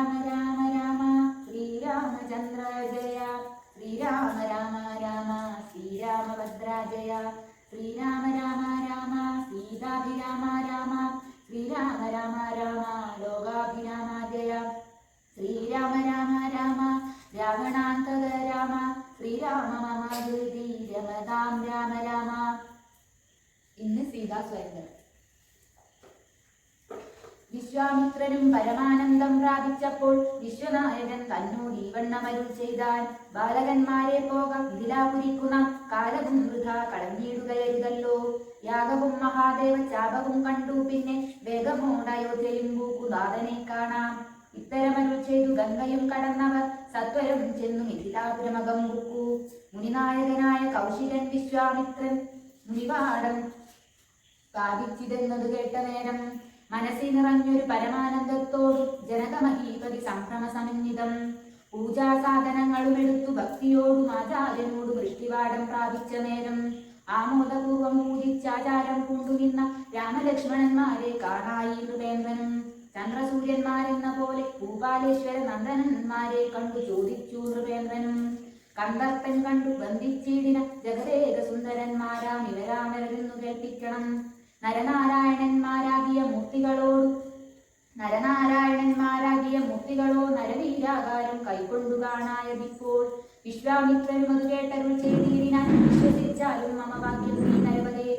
ശ്രീരാമ രാമ രാമ. ശ്രീരാമചന്ദ്ര ജയ. ശ്രീരാമ രാമ രാമ. ശ്രീരാമഭദ്ര ജയ ശ്രീരാമ രാമ രാമ. സീതാഭിരാമ രാമ. ശ്രീരാമ രാമ രാമ. ലോകാഭിരാമ ജയ. ശ്രീരാമ രാമ രാമ. രാവണാന്തക രാമ. ശ്രീരാമ മമ ദുരിതി രമതാം രാമ രാമ. ഇന്ന് സീതാ സ്വയംവരം വിശ്വാമിത്രനും പരമാനന്ദം പ്രാപിച്ചപ്പോൾ വിശ്വനായകൻ തന്നോട് ഈ വണ്ണമരുൾ ചെയ്താൽ ബാലകന്മാരെ പോക കാലവും വൃഥ കളഞ്ഞിടുകയരുതല്ലോ യാഗവും മഹാദേവ ചാപവും കണ്ടു. പിന്നെ വേഗമോടയോധ്യയും പൂക്കുനാഥനെ കാണാം. ഇത്തരമരുൾ ചെയ്തു ഗംഗയും കടന്നവർ സത്വരം ചെന്നു മിഥിലാപുരമകം മുക്കു. മുനിനായകനായ കൗശികൻ വിശ്വാമിത്രൻ മുനിവാടം സ്ഥാപിച്ചിതെന്നത് കേട്ട നേരം മനസ്സിൽ നിറഞ്ഞൊരു പരമാനന്ദത്തോടും ജനകമഹീപതി സംഭ്രമ സമന്വിതം പൂജാസാധനങ്ങളും എടുത്തു ഭക്തിയോടും ആചാര്യനോടും വൃഷ്ടിവാടം പ്രാപിച്ച നേരം ആമോദപൂർവം പൂജിച്ചാചാരം പൂണ്ടുനിന്ന രാമലക്ഷ്മണന്മാരെ കാണായി നൃപേന്ദ്രനും ചന്ദ്രസൂര്യന്മാരെന്ന പോലെ ഭൂപാലേശ്വര നന്ദനന്മാരെ കണ്ടു ചോദിച്ചു നൃപേന്ദ്രനും. കന്തർത്തൻ കണ്ടു ബന്ധിച്ചിടിന ജഗദേക സുന്ദരന്മാരാം ഇവരാമരെന്നു കേൾപ്പിക്കണം. നരനാരായണന്മാരാകിയ മൂർത്തികളോട് നരനാരായണന്മാരാകിയ മൂർത്തികളോ നരവീരാകാരം കൈക്കൊണ്ടു കാണായതിപ്പോൾ വിശ്വാമിത്രനും അത് കേട്ടരുൾ ചെയ്തിരിനാൽ വിശ്വസിച്ചാലും മമ വാക്യം നീ നരവതേ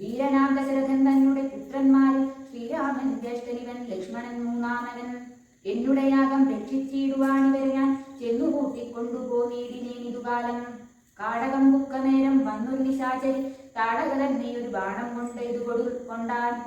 വീരനാം ദശരഥൻ തന്നെ ശ്രീരാമൻ ജ്യേഷ്ഠനിവൻ ലക്ഷ്മണൻ മൂന്നാമനൻ. എന്നുടെ യാഗം രക്ഷിച്ചിടുവാണിവരെ ഞാൻ ചെന്നു കൂട്ടിക്കൊണ്ടുപോനീടിനേനിതുകാലം കാടകം മുക്കനേരം നേരം വന്നു നിശാചരി. താടക നീ ഒരു ബാണം കൊണ്ടെയ്തു കൊടു കൊണ്ടാൻ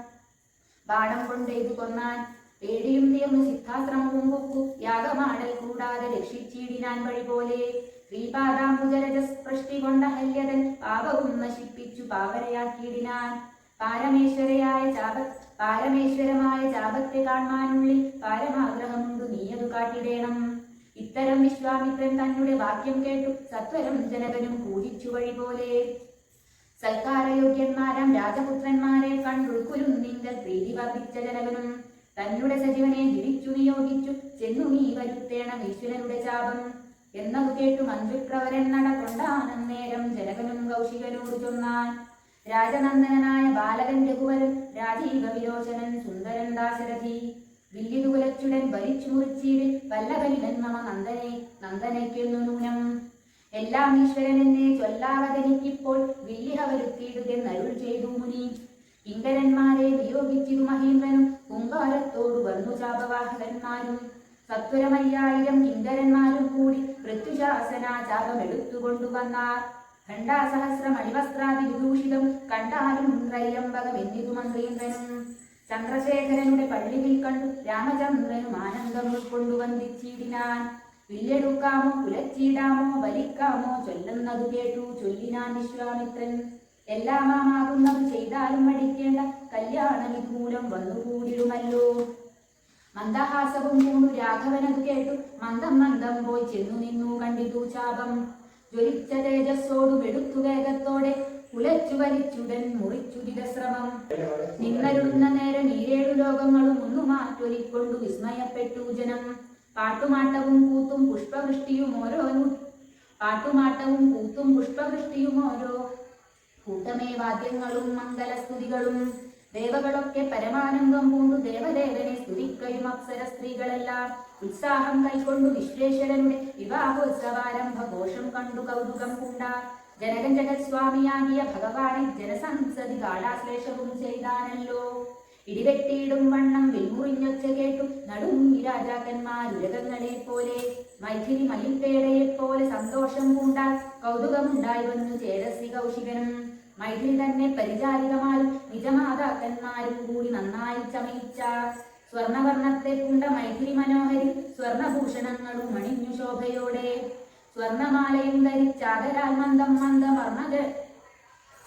ബാണം കൊണ്ടെയ്തു കൊന്നാൻ. പേടിയും തീർന്നു സിദ്ധാശ്രമവും ബുക്കു യാഗമാടൽ കൂടാതെ രക്ഷിച്ചിടിനാൻ വഴി പോലെ. ശ്രീപാദാംബുജരജസ്പൃഷ്ടി കൊണ്ട ഹല്യതൻ പാപവും നശിപ്പിച്ചു പാവരയാക്കിയിടിനാൻ. പാരമേശ്വരയായ ചാപ പാരമേശ്വരമായ ചാപത്തെ കാണാനുള്ളിൽ പാരമാഗ്രഹമുണ്ട് നീയതു കാട്ടിടേണം. ഇത്തരം വിശ്വാമിത്രൻ തന്നുടെ വാക്യം കേട്ടു. സത്വരം ജനകനും പൂജിച്ചു വഴി പോലെ. സൽക്കാരയോഗ്യന്മാരാം രാജപുത്രന്മാരെ കണ്ടുൾക്കുരുന്നിങ്കൽ പ്രീതി വർദ്ധിച്ച ജനകനും. തന്നുടെ സജീവനെ വിളിച്ചു നിയോഗിച്ചു. ചെന്നു നീ വരുത്തേണം ഈശ്വരനുടെ ശാപം. എന്നതു കേട്ടു മഞ്ജുപ്രവരൻ നട കൊണ്ടാനം നേരം ജനകനും കൗശികനോട് ചൊന്നാൻ. രാജനന്ദനായ ബാലകൻ രഘുവരൻ രാജീവ വിലോചനൻ സുന്ദരൻ ദാശരഥി. വില്ലിതു കുലച്ചുടൻ ഭരിച്ചു മുറിച്ചീടിൽ വല്ലകലിതൻ മമ നന്ദനെ നന്ദനയ്ക്കുന്നു നൂനം. എല്ലാം ഈശ്വരൻ എന്നെ ചൊല്ലാവതനിക്കിപ്പോൾ വില്ലിഹ വരുത്തിയിടുകെന്നരുൾ ചെയ്തു മുനി. കിങ്കരന്മാരെ വിയോഗിച്ചിരു മഹീന്ദ്രനും കുങ്കാരത്തോടു വന്നു ചാപവാഹകന്മാരും സത്വരമയ്യായിരം കിങ്കരന്മാരും കൂടി പൃഥ്വിശാസന ചാപമെടുത്തുകൊണ്ടുവന്നാർ ഖണ്ഡാസഹസ്രം അണിവസ്ത്രാദി വിഭൂഷിതം കണ്ടാലും എന്നിതു മന്ത്രീന്ദ്രനും ചന്ദ്രശേഖരനുടെ പള്ളിയിൽ കണ്ടു രാമചന്ദ്രനും ആനന്ദം ഉൾക്കൊണ്ടു വന്ദിച്ചിടിനാൻ വില്ലെടുക്കാമോ കുലച്ചിടാമോ വലിക്കാമോ ചൊല്ലുന്നതു കേട്ടു ചൊല്ലിനാൻ വിശ്വാമിത്രൻ. എല്ലാമാകുന്നത് ചെയ്താലും മടിക്കേണ്ട കല്യാണ ഇതുമൂലം വന്നുകൂടിടുമല്ലോ മന്ദഹാസവും പൂണ്ടു രാഘവനത് കേട്ടു മന്ദം മന്ദം പോയി ചെന്നു നിന്നു കണ്ടിതു ചാപം ജ്വലിച്ച തേജസ്സോടു വെടുത്തു വേഗത്തോടെ കുലച്ചു വലിച്ചുടൻ മുറിച്ചുരിതശ്രമം നിന്നരുളുന്ന നേരം ഈരേഴു ലോകങ്ങളും ഒന്നു മാറ്റൊലിക്കൊണ്ടു വിസ്മയപ്പെട്ടു ജനം. പാട്ടുമാട്ടവും കൂത്തും പുഷ്പവൃഷ്ടിയും ഓരോ പാട്ടുമാട്ടവും കൂത്തും പുഷ്പവൃഷ്ടിയും ഓരോ. കൂട്ടമേ വാദ്യങ്ങളും മംഗലസ്തുതികളും. ദേവകളൊക്കെ പരമാനന്ദം പൂണ്ടു ദേവദേവനെ സ്തുതിക്കയും അപ്സര സ്ത്രീകളെല്ലാം ഉത്സാഹം കൈക്കൊണ്ടു വിശ്വേശ്വരനുടെ വിവാഹോത്സവാരംഭ ഘോഷം കണ്ടു കൗതുകം പൂണ്ട. ജനകൻ ജഗത്സ്വാമിയാകിയ ഭഗവാനെ ജനസംസതി കാടാശ്ലേഷവും ചെയ്താനല്ലോ. ഇടിവെട്ടിയിടും വണ്ണം വിൽമുറിഞ്ഞൊച്ച കേട്ടു നടുങ്ങി രാജാക്കന്മാർ ഉരകങ്ങളെ പോലെ മൈഥിലി മയിൽപേടയെ പോലെ സന്തോഷം പൂണ്ടാൽ കൗതുകമുണ്ടായി വന്നു ചേരസി കൗശികനും. മൈഥിലി തന്നെ പരിചാരികമാരും നിജമാതാക്കന്മാരും കൂടി നന്നായി ചമയിച്ച. സ്വർണവർണത്തെ പൂണ്ട മൈഥിലി മനോഹരി സ്വർണഭൂഷണങ്ങളും മണിഞ്ഞു ശോഭയോടെ. സ്വർണമാലയും ധരിച്ചാദരാൽ മന്ദം മന്ദമർണത്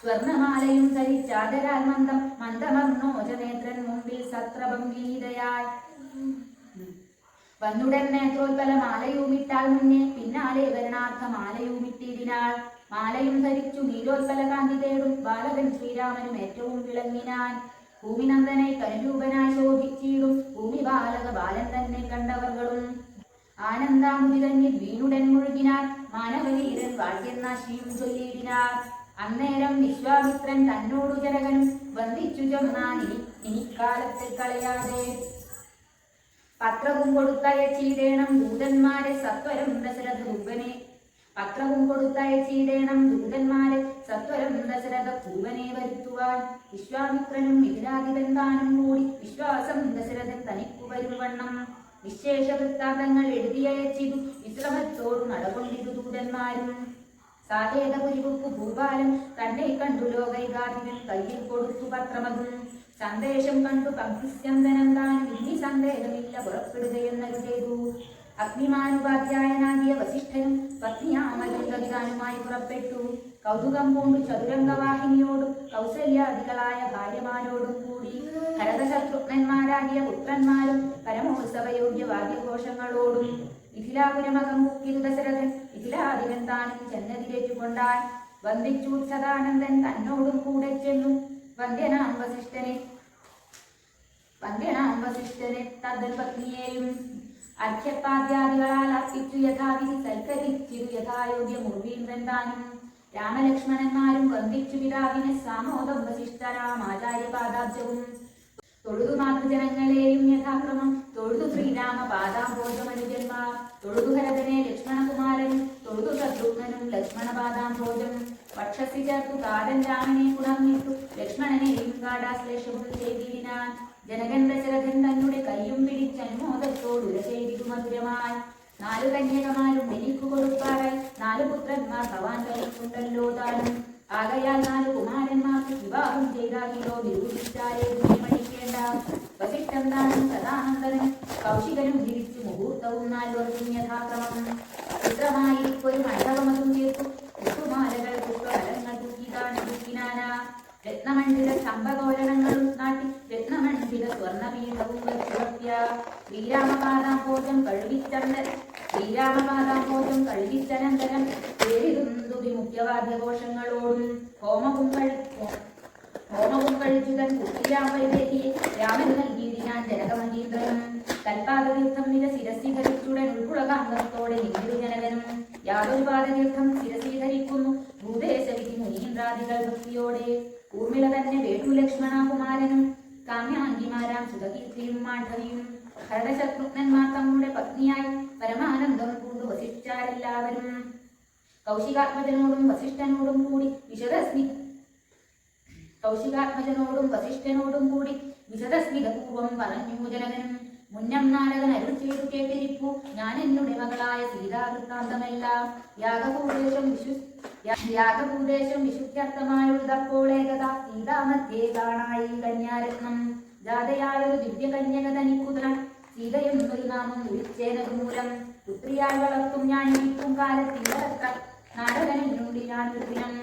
സ്വർണമാലയും ധരിച്ചാദരാൽ മന്ദം മന്ദമർണോജനേത്രൻ മുമ്പിൽ സത്രഭംഗീതയായി വന്നുടൻ നേത്രോത്പല മാലയൂമിട്ടാൽ മുന്നേ പിന്നാലെ വരണാർത്ഥ മാലയൂമിട്ടിടിനാൾ മാലയും ധരിച്ചു നീലോത്പല കാന്തി തേടും ബാലകൻ ശ്രീരാമനും ഏറ്റവും വിളങ്ങിനാൻ. ഭൂമിനന്ദനെ കനുരൂപനായി ശോഭിച്ചിടും ഭൂമി ബാലക ബാലൻ തന്നെ കണ്ടവർകളും ആനന്ദാമുതി തന്നിൽ വീണുടൻ മുഴുകിനാർ മാനവവീരൻ വാഴ്ത്തിയെന്നാശിയും ചൊല്ലിയിടിനാർ. അന്നേരം വിശ്വാമിത്രൻ തന്നോടു ജനകനും വന്ദിച്ചു ജമനാനി ഇനി ഇനിക്കാലത്തിൽ കളയാതെ. പത്രവും കൊടുത്തയച്ചിടേണം ദൂതന്മാരെ സത്വരം ദശരഥ ഭൂപനെ. പത്രവും കൊടുത്തയച്ചിടേണം ദൂതന്മാരെ സത്വരം ദശരഥ ഭൂപനെ വരുത്തുവാൻ. വിശ്വാമിത്രനും മിഥിലാധിപൻ താനും കൂടി വിശ്വാസം ദശരഥൻ തനിക്കു വരുവണ്ണം വിശേഷ വൃത്താന്തങ്ങൾ എഴുതിയയച്ചിതു വിശ്രമത്തോടു നടകൊണ്ടിതു ദൂതന്മാരും. സാകേതപുരിവുക്കു ഭൂപാലൻ തന്നെ കണ്ടു ലോകൈകാധിപൻ കയ്യിൽ കൊടുത്തു പത്രമതും. സന്ദേശം കണ്ടു പങ്ക്തിസ്യന്തനം താൻ. ഇനി സന്ദേഹമില്ല പുറപ്പെടുകയെന്നു ചെയ്തു അഗ്നിമാനുപാധ്യായനാകിയ വസിഷ്ഠനും പത്നിയാമലുമായി പുറപ്പെട്ടു. കൗതുകം പൂണ്ടു ചതുരംഗവാഹിനിയോടും കൗസല്യാദികളായ ഭാര്യമാരോടും കൂടി ഭരതശത്രുഘ്നന്മാരാകിയ പുത്രന്മാരും പരമോത്സവയോഗ്യ വാദ്യഘോഷങ്ങളോടും മിഥിലാപുരമകം മുക്കിൽ ദശരഥൻ മിഥിലാധിപൻ താനും ചെന്നതിരേറ്റുകൊണ്ടാൻ വന്ദിച്ചു സദാനന്ദൻ തന്നോടും കൂടെ ചെന്നു. വന്ധ്യനാം വസിഷ്ഠനെ വന്ധ്യനാം വസിഷ്ഠനെ തദ്ദൻ പത്നിയെയും അർഘ്യപാദ്യാദികളാൽ അർപ്പിച്ചു യഥാവിധി സൽക്കരിച്ചിരു യഥായോഗ്യ മുർവീന്ദ്രൻ താനും രാമലക്ഷ്മണന്മാരും വന്ദിച്ചു പിതാവിനെ സാമോദം വസിഷ്ഠരാം ആചാര്യപാദാബ്ജവും തൊഴുതു മാതൃജനങ്ങളെയും യഥാക്രമം തൊഴുതു ശ്രീരാമ പാദാംഭോജമനുജന്മാർ തൊഴുതു ഭരതനെ ലക്ഷ്മണകുമാരൻ തൊഴുതു ശത്രുഘ്നും ലക്ഷ്മണ പാദാംഭോജം പക്ഷസി ചേർത്തു കാതൻ രാമനെ കുണർന്നിട്ടു ലക്ഷ്മണനെയും കാടാശ്ലേഷവും ചെയ്തിരിനാൻ ജനകൻ തന്നെ പിടിച്ച് അനുമോദത്തോടുര ചെയ്തിരു മധുരമായി. നാലു കന്യകമാരും എനിക്ക് കൊടുപ്പാറായി. നാലു പുത്രന്മാർ ഭവാൻ കൈക്കുണ്ടല്ലോ താനും. ആകയാൽ നാല് കുമാരന്മാർക്ക് വിവാഹം ചെയ്താകിലോ നിരൂപിച്ചാലേ പഠിക്കേണ്ട വസിഷ്ഠം താനും സദാനന്ദനും കൗശികനും തിരിച്ചു മുഹൂർത്തവും നാൽവർക്കും യഥാക്രമം. ചിത്രമായി ഒരു മണ്ഡപമതും തീർത്തു. പുഷ്പമാലകൾ പുഷ്പഫലങ്ങൾ തൂക്കിതാണ് തൂക്കിനാന രത്നമണ്ഡല സ്തംഭതോരണങ്ങളും ഹോമവും കഴി ഹോമവും കഴിച്ചുതൻ രാമൻ നൽകിയിടിനാൻ ജനകമഹീന്ദ്രനും കൽപാദതീർത്ഥം നില ശിരസി ധരിച്ചുടൻ ഉൾപ്പുളകാന്തത്തോടെ നികുതി ജനകനും യാതൊരു പാദതീർത്ഥം ശിരസി ധരിക്കുന്നു ഭൂദേശവിധി മുനീന്ദ്രാദികൾ ഭക്തിയോടെ ഊർമിള തന്നെ വേട്ടു ലക്ഷ്മണകുമാരനും കാമ്യാങ്കിമാരാം സുതകീർത്തിയും മാഠവിയും ഭരണശത്രുഘ്നന്മാർ തങ്ങളുടെ പത്നിയായി പരമാനന്ദം പൂണ്ടു വസിച്ചാരെല്ലാവരും കൗശികാത്മജനോടും വസിഷ്ഠനോടും കൂടി വിശദസ്മി കൗശികാത്മജനോടും വസിഷ്ഠനോടും കൂടി വിശദസ്മിതപൂർവം പറഞ്ഞു ജനകനും മുന്നം നാരകൻ അരുൾ ചെയ്തു കേട്ടിരിപ്പു. ഞാൻ എന്നുടെ മകളായ സീതാവൃത്താന്തമെല്ലാം. യാഗഭൂദേശം വിശു യാഗഭൂദേശം വിശുദ്ധ്യർത്ഥമായുള്ളതപ്പോൾ ഏകത സീതാമധ്യേ കാണായി കന്യാരത്നം. ജാതയായൊരു ദിവ്യകന്യക തനിക്കുതൻ സീതയെന്നൊരു നാമം വിളിച്ചേനതുമൂലം. പുത്രിയായി വളർത്തും ഞാൻ ഇരിക്കും കാലത്തില്ലത്ര നാരകനെന്നുണ്ടി ഞാൻ കൃത്യം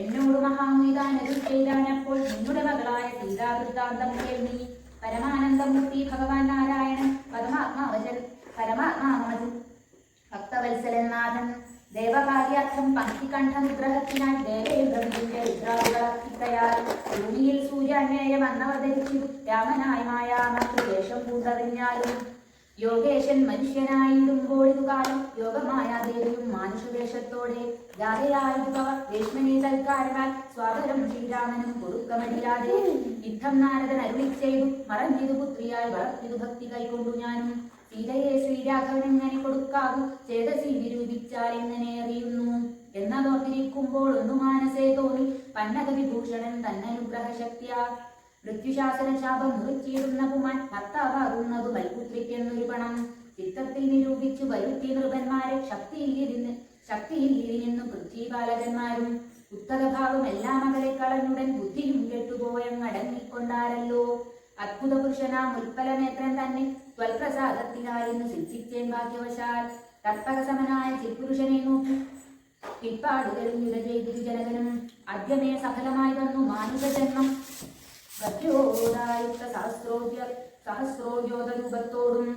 എന്നോട് മഹാമീതാൻ അരുൾ ചെയ്താനപ്പോൾ നിന്നുടെ മകളായ സീതാവൃത്താന്തം കേൾവി പരമാനന്ദമൂർത്തി ഭഗവാൻ നാരായണൻ പരമാത്മാവചൽ പരമാത്മാവചൽ ഭക്തവത്സലനാഥൻ ദേവകാര്യാർത്ഥം പങ്കികണ്ഠനുഗ്രഹത്തിനായി ദേവേന്ദ്രന്റെ രുദ്രാദികളർപ്പിക്കയാൽ ഭൂമിയിൽ സൂര്യാന്വേയം അന്നവതരിച്ചു രാമനായി മായാമത്തു വേഷം പൂണ്ടറിഞ്ഞാലും യോഗേശൻ മനുഷ്യനായിടുമ്പോൾ കാലം യോഗമായ ദേവിയും മാനുഷവേഷത്തോടെ ജാതയായുധവ രേഷ്മനെ തൽക്കാരനാൽ സ്വാതരം ശ്രീരാമനും കൊടുക്കമടിയാതെ യുദ്ധം നാരദൻ അരുളി ചെയ്തു. മറഞ്ഞിതു പുത്രിയായി വളർത്തിതു ഭക്തി കൈക്കൊണ്ടു ഞാനും. സീതയെ ശ്രീരാഘവൻ എങ്ങനെ കൊടുക്കാകും ചേതസി നിരൂപിച്ചാൽ എങ്ങനെ അറിയുന്നു? എന്നതോർത്തിരിക്കുമ്പോൾ ഒന്നു മാനസേ തോന്നി. പന്നക വിഭൂഷണൻ തന്നനുഗ്രഹ ശക്തിയാ മൃത്യുശാസന ശാപം മുറിച്ചിടുന്ന പുമാൻ ഭർത്താവാകുന്നതു വൽപുത്രിക്കെന്നൊരു പണം ചിത്തത്തിൽ നിരൂപിച്ചു വരുത്തി നൃപന്മാരെ ശക്തിയില്ലിരുന്ന് ശക്തിയില്ലിരുന്നു പൃഥ്വിപാലകന്മാരും ഉത്തരഭാവം എല്ലാ മകളെ കളഞ്ഞുടൻ ബുദ്ധിയും കെട്ടുപോയങ്ങടങ്ങിക്കൊണ്ടാരല്ലോ. അത്ഭുത പുരുഷനാ മുൽപ്പലനേത്രൻ തന്നെ ത്വൽപ്രസാദത്തിലായിരുന്നു സിദ്ധിച്ചേൻ ഭാഗ്യവശാൽ തർപ്പകസമനായ ചിൽപുരുഷനെ നോക്കി. പിൽപ്പാടുകളിൽ ചെയ്തിരു ജനകനും അദ്യമേ സഫലമായി വന്നു മാനുഷജന്മം ഗദ്യോദായുക്ത സഹസ്രോദ്യ സഹസ്രോദ്യോതരൂപത്തോടും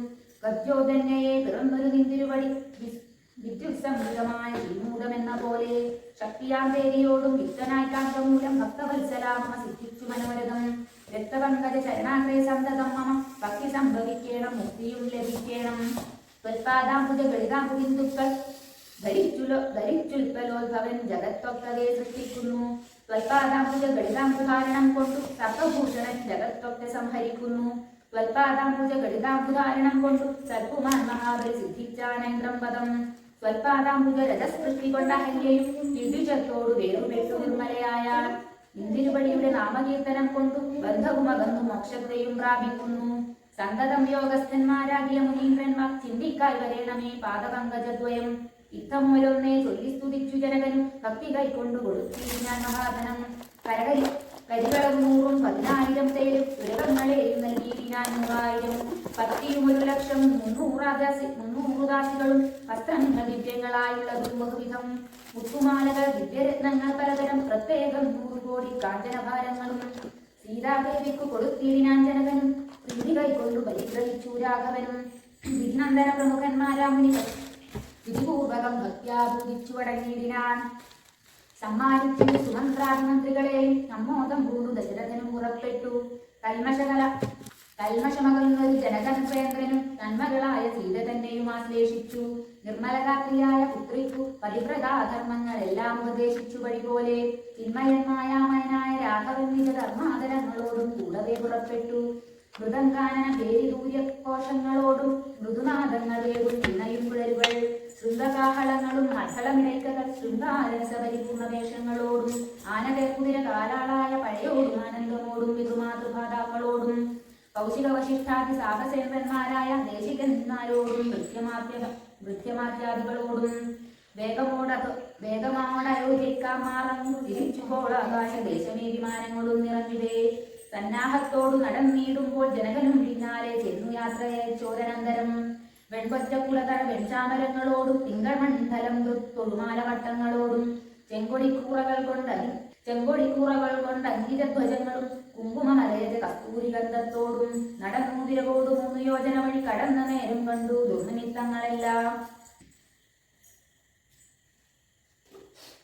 ഗദ്യോധന്യയെ പിറന്നൊരു നിന്തിരുവടി വിദ്യുത്സംഹിതമായ ശ്രീമൂലമെന്ന പോലെ ശക്തിയാന്തേരിയോടും വിത്തനായി കാന്തമൂലം ഭക്തവത്സലാമ സിദ്ധിച്ചു മനോരഥം. രക്തപങ്കജ ശരണാഗ്രേ സന്തതം മമ ഭക്തി സംഭവിക്കണം മുക്തിയും ലഭിക്കണം. ത്വൽപാദാംബുജ ഗളിതാംബുബിന്ദുക്കൾ ധരിച്ചുലോ ധരിച്ചുൽപ്പലോത്ഭവൻ ജഗത്തൊക്കതെ സൃഷ്ടിക്കുന്നു. ത്വൽപാദാംബുജ ഗളിതാംബുധാരണം കൊണ്ടു സർപ്പഭൂഷണൻ ജഗത്തൊക്കെ സംഹരിക്കുന്നു. ത്വൽപാദാംബുജ ഗളിതാംബുധാരണം കൊണ്ടു സർപ്പുമാൻ മഹാബലി സിദ്ധിച്ചാനന്ദ്രം പദം. ത്വൽപാദാംബുജ രജസ്പൃഷ്ടി കൊണ്ട അഹല്യയും വിദ്യുജത്തോടു വേറുപെട്ടു നിർമ്മലയായ ഇന്ദിരുപടിയുടെ നാമകീർത്തനം കൊണ്ടു ബന്ധവും അകന്നു മോക്ഷത്തെയും പ്രാപിക്കുന്നു. സന്തതം യോഗസ്ഥന്മാരാകിയ മുനീന്ദ്രന്മാർ ചിന്തിക്കാൽ വരേണമേ പാദപങ്കജദ്വയം. ഇത്തമോരോന്നേ ചൊല്ലി സ്തുതിച്ചു ജനകനും ഭക്തി കൈക്കൊണ്ടു കൊടുത്തു ഞാൻ മഹാധനം. കരകരി കരികളും നൂറും പതിനായിരം തേരും ഉരകങ്ങളെയും നൽകി ഞാൻ നൂറായിരം പത്തിയും ഒരു ലക്ഷം മുന്നൂറാദാസി മുന്നൂറുദാസികളും വസ്ത്രങ്ങൾ ദിവ്യങ്ങളായുള്ളതും ബഹുവിധം. മുത്തുമാലകൾ ദിവ്യരത്നങ്ങൾ പലതരം പ്രത്യേകം നൂറ് കോടി കാഞ്ചനഭാരങ്ങളും സീതാദേവിക്കു കൊടുത്തിടിനാൻ ജനകനും പ്രീതി കൈക്കൊണ്ടു പരിഗ്രഹിച്ചു രാഘവനും. വിഘ്നന്ദന പ്രമുഖന്മാരാമുനികൾ വിധിപൂർവകം അടങ്ങിയിടിനാൻ സമ്മാനിച്ചു സുമന്ത്രാഭിമന്ത്രികളെ നമ്മോദം പൂണ്ടു ദശരഥനും പുറപ്പെട്ടു. കൽമശകല കൽമശമകന്നൊരു ജനകനുപേന്ദ്രനും നന്മകളായ സീത തന്നെയും ആശ്ലേഷിച്ചു. നിർമ്മലരാത്രിയായ പുത്രിക്കു പതിവ്രതാധർമ്മങ്ങളെല്ലാം ഉപദേശിച്ചു വഴി പോലെ ചിന്മയന്മായാമയനായ രാഘവൻ നിജ ധർമാദരങ്ങളോടും കൂടവേ പുറപ്പെട്ടു. മൃദങ്കാനന പേരിദൂര്യകോശങ്ങളോടും മൃദുനാദങ്ങളേടും ഇണയും കുഴലുകൾ. ശൃംഗകാഹളങ്ങളും മത്സളമിടയ്ക്കകൾ ശൃംഗാരസപരിപൂർണ വേഷങ്ങളോടും ആനകേക്കുതിര കാലാളായ പഴയോടും ആനന്ദമോടും പിതൃമാതൃഭാതാക്കളോടും കൗശിക വശിഷ്ഠാദി സാഹസേന്ദ്രന്മാരായ ദേശികന്മാരോടും നൃത്യമാധ്യ നൃത്യമാധ്യാദികളോടും വേഗമോടത് വേഗമാണയോജിക്കാമാറങ്ങു തിരിച്ചുപോൾ ആകാശ ദേശമേ വിമാനങ്ങളും നിറഞ്ഞിവേ. സന്നാഹത്തോടു നടന്നിടുമ്പോൾ ജനകനും പിന്നാലെ ചെന്നു യാത്രയച്ചോരനന്തരം വെൺകൊറ്റക്കുലതര വെൺചാമരങ്ങളോടും തിങ്കളമണ്ഡലം തൊടുമാലവട്ടങ്ങളോടും ചെങ്കൊടിക്കൂറകൾ കൊണ്ട് ചെങ്കൊടിക്കൂറകൾ കൊണ്ട് അങ്കിരധ്വജങ്ങളും കുങ്കുമലയത് കസ്തൂരി ഗന്ധത്തോടും നടന്നൂതിരകോട് മൂന്ന് യോജന വഴി കടന്ന നേരം കണ്ടു. ദുർനിമിത്തങ്ങളെല്ലാം